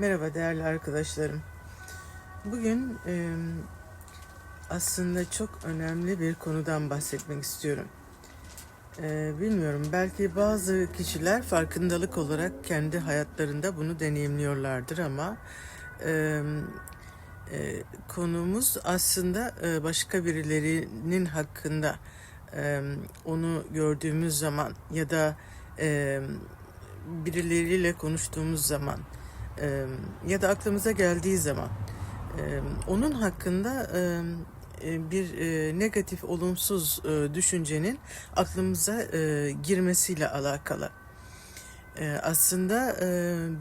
Merhaba değerli arkadaşlarım. Bugün e, aslında çok önemli bir konudan bahsetmek istiyorum. E, bilmiyorum belki bazı kişiler farkındalık olarak kendi hayatlarında bunu deneyimliyorlardır ama e, e, konumuz aslında e, başka birilerinin hakkında e, onu gördüğümüz zaman ya da e, birileriyle konuştuğumuz zaman ya da aklımıza geldiği zaman onun hakkında e, bir e, negatif, olumsuz e, düşüncenin aklımıza girmesiyle alakalı. Aslında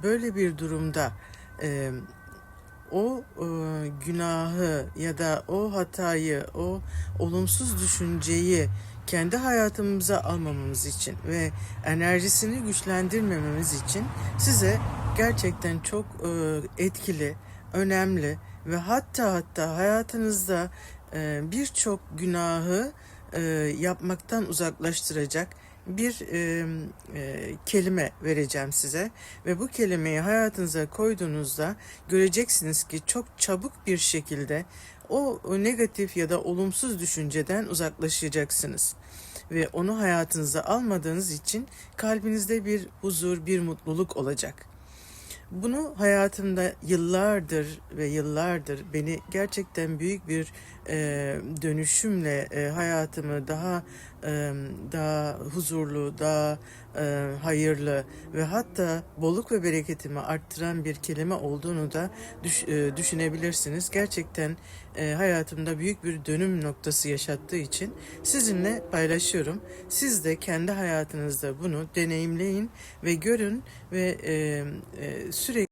böyle bir durumda o günahı ya da o hatayı, o olumsuz düşünceyi kendi hayatımıza almamamız için ve enerjisini güçlendirmememiz için size gerçekten çok e, etkili, önemli ve hatta hatta hayatınızda e, birçok günahı e, yapmaktan uzaklaştıracak bir e, e, kelime vereceğim size ve bu kelimeyi hayatınıza koyduğunuzda göreceksiniz ki çok çabuk bir şekilde o, o negatif ya da olumsuz düşünceden uzaklaşacaksınız ve onu hayatınıza almadığınız için kalbinizde bir huzur, bir mutluluk olacak. Bunu hayatımda yıllardır ve yıllardır beni gerçekten büyük bir e, dönüşümle e, hayatımı daha e, daha huzurlu, daha e, hayırlı ve hatta bolluk ve bereketimi arttıran bir kelime olduğunu da düş, e, düşünebilirsiniz. Gerçekten e, hayatımda büyük bir dönüm noktası yaşattığı için sizinle paylaşıyorum. Siz de kendi hayatınızda bunu deneyimleyin ve görün ve e, e, süre